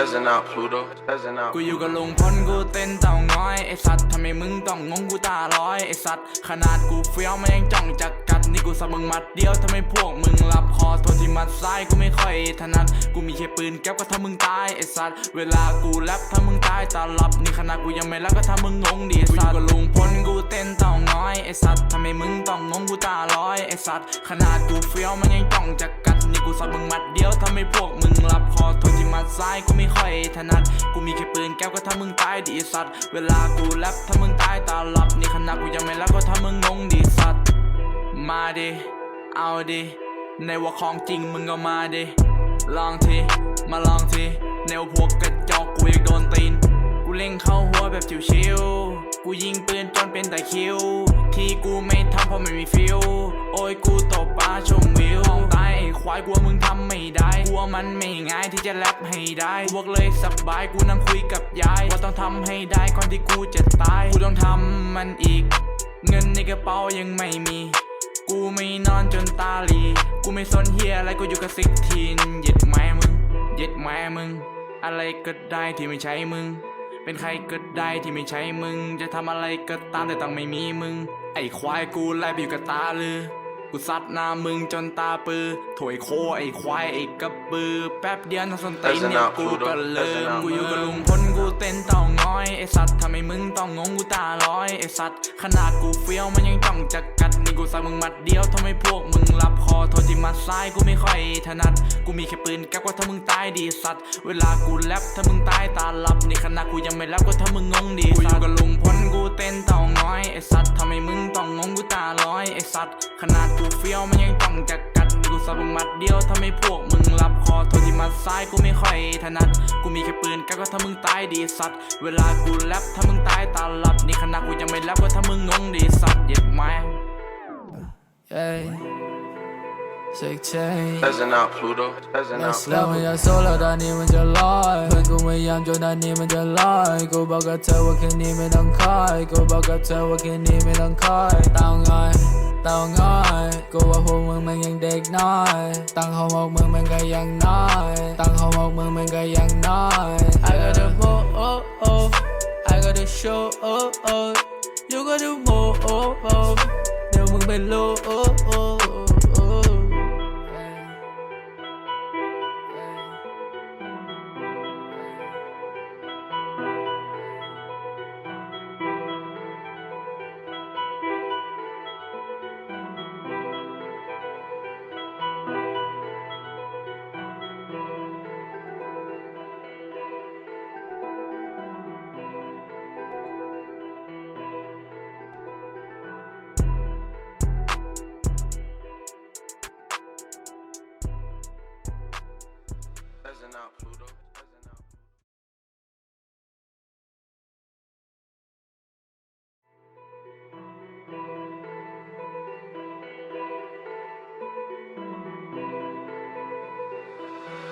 Peasant out, Pluto. Peasant out. กูอยู่กับลุงพลกูเต้นเต่าง้อยไอสัตว์ทำไมมึงต้องงงกูตาลอยไอสัตว์ขนาดกูเฟี้ยวมันยังจ้องจะกัดนี่กูสับมึงมัดเดียวทำไมพวกมึงหลับคอโทษที่มัดซ้ายกูไม่ค่อยถนัดกูมีแค่ปืนแก๊ปก็ทำมึงตายไอสัตว์เวลากูแรปถ้ามึงตายตาลับนี่ขนาดกูยังไม่รักก็ทำมึงงงดิไอ้สัตว์กูอยู่กับลุงพลกูเต้นเต่าง้อยไอสัตว์ทำไมมึงต้องงงกูตาลอยไอสัตว์ขนาดกูเฟี้ยวมันยังจ้องจะกัดนี่กูสับมึงมัดเดียวทำให้พวกมึงหลับคอโทษที่มัดซ้ายกูไม่ค่อยถนัด กูมีแค่ปืนแก๊ปก็ทำมึงตายดิสัตว์ เวลากูแรปถ้ามึงตายตาหลับ นี่ขนาดกูยังไม่รักก็ทำมึงงงดิสัตว์ มาดิ เอาดิ ในว่าของจริงมึงก็มาดิ ลองที มาลองทีแนวพวกกระจอกกูอยากโดนตีน กูเล่งเข้าหัวแบบชิวๆกูยิงปืนจนเป็นแต่คิว ที่กูไม่ทำเพราะไม่มีฟิล โอ้ยกูตบปลาชมวิว ควายกลัวมึงทำไม่ได้กลัวมันไม่ง่ายที่จะแรปให้ได้กูบอกเลยสบายกูนั่งคุยกับยายว่าต้องทำให้ได้ก่อนที่กูจะตายกูต้องทำมันอีก เงินในกระเป๋ายังไม่มี กูไม่นอนจนตาหลี กูไม่สนเฮียอะไรกูอยู่กับซิกทีนเย็ดแม่มึงเย็ดแม่มึง อะไรก็ได้ที่ไม่ใช่มึง เป็นใครก็ได้ที่ไม่ใช่มึง จะทำอะไรก็ตามแต่ต้องไม่มีมึง ไอ้ควายกูไล่ไปอยู่กับตาลือ กูซัดหน้ามึงจนตาปือถวยโคไอ้ควายไอ้กระบือ แป๊บเดียวทั้งสนตีนเนี่ยกูก็เลิมกูอยู่กับลุงพลกูเต้นเต่าง้อยไอ้สัตว์ทำไมมึงต้องงงกูตาลอยไอ้สัตว์ขนาดกูเฟี้ยวมันยังจ้องจะกัดนี่กูใส่มึงมัดเดียวทำไมพวกมึงหลับคอโทษที่มัดซ้ายกูไม่ค่อยถนัด กูมีแค่ปืนแก๊ปก็ถ้ามึงตายดีสัตว์เวลากูแรปถ้ามึงตายตาหลับนี่ขนาดกูยังไม่แรปก็ถ้ามึงงงดีกูอยู่กับลุงพลกูเต้นเต่าง้อยไอ้สัตว์ทำไมมึงต้องงงกู ตาลอยไอ้สัตว์ ขนาดกูเฟี้ยวมันยังต้องจะกัดนี่กูสับมึงมัดเดียวถ้าไม่พวกมึงรับคอโทษที่มัดซ้ายกูไม่ค่อยถนัด กูมีแค่ปืนกก็ถ้ามึงตายดีสัตว์ เวลากูแลบถ้ามึงตายตาหลับนี่ขนาดกูยังไม่แลบก็ถ้ามึงงงดีสัตว์เย็กไหม่ Ey, sick change Peasant out, Pluto. Peasant out. แล้วมันอยากโซแล้วตอนนี้มันจะลอยเพื่อนกูพยายามจนตอนนี้มันจะลอยกูบอกกับเธอว่าคืนนี้ไม่ต้องคอยกูบอกกับเธอว่าคืนนี้ไม่ต้องคอยเตาง่อยเตาง่อยกูว่าพวกมึงมันยังเด็กน้อย ตั้งเขาบอกมึงมันก็ยังน้อย ตั้งเขาบอกมึงมันก็ยังน้อย I got the more oh oh I got the show oh oh you got the more oh oh เดี๋ยวมึงเป็นโล oh oh oh oh out, Pluto.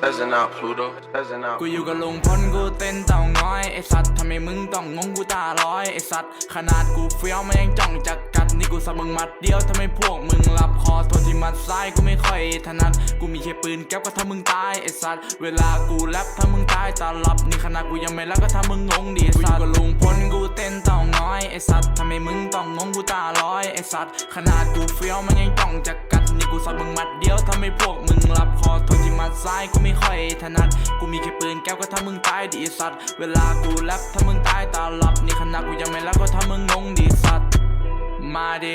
Peasant out. Pluto. Peasant out. กูอยู่กับลุงพลกูเต้นเต่าง้อยไอสัตว์ทำไมมึงต้องงงกูตาลอยไอสัตว์ขนาดกูเฟี้ยวมันยังจ้องจะกัดนี่กูสับมึงมัดเดียวทำไมพวกมึงหลับคอทั ซ้ายกูไม่ค่อยถนัดกูมีแค่ปืนแก๊ปก็ทำมึงตายไอสัตว์เวลากูแรปถ้ามึงตายตาหลับนี่ขนาดกูยังไม่รักก็ทำมึงงงดิไอ้สัตว์กูกับลุงพลกูเต้นเต่าง้อยไอสัตว์ทำไมมึงต้องงงกูตาลอยไอสัตว์ขนาดกูเฟี้ยวมันยังจ้องจะกัดนี่กูสับมึงมัดเดียวทำให้พวกมึงหลับคอทษที่มัดซ้ายกูไม่ค่อยถนัดกูมีแค่ปืนแก๊ปก็ทำมึงตายดิไอ้สัตว์เวลากูแรปถ้ามึงตายตาหลับนี่ขนาดกูยังไม่รักก็ทำมึงงงดิสัตว์มาดิ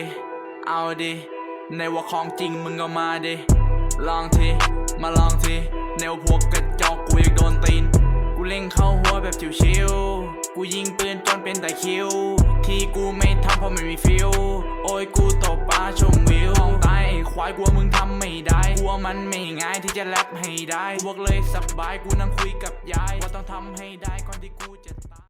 เอาดิ ในว่าของจริงมึงก็มาดิลองที มาลองทีแนวพวกกระจอกกูอยากโดนตีน กูเล่งเข้าหัวแบบชิวๆกูยิงปืนจนเป็นแต่คิว ที่กูไม่ทำเพราะไม่มีฟิล โอ้ยกูตบปลาชมวิวตายไอ้ควายกลัวมึงทำไม่ได้กลัวมันไม่ง่ายที่จะแรปให้ได้บอกเลยสบายกูนั่งคุยกับยาย ว่าต้องทำให้ได้ก่อนที่กูจะตาย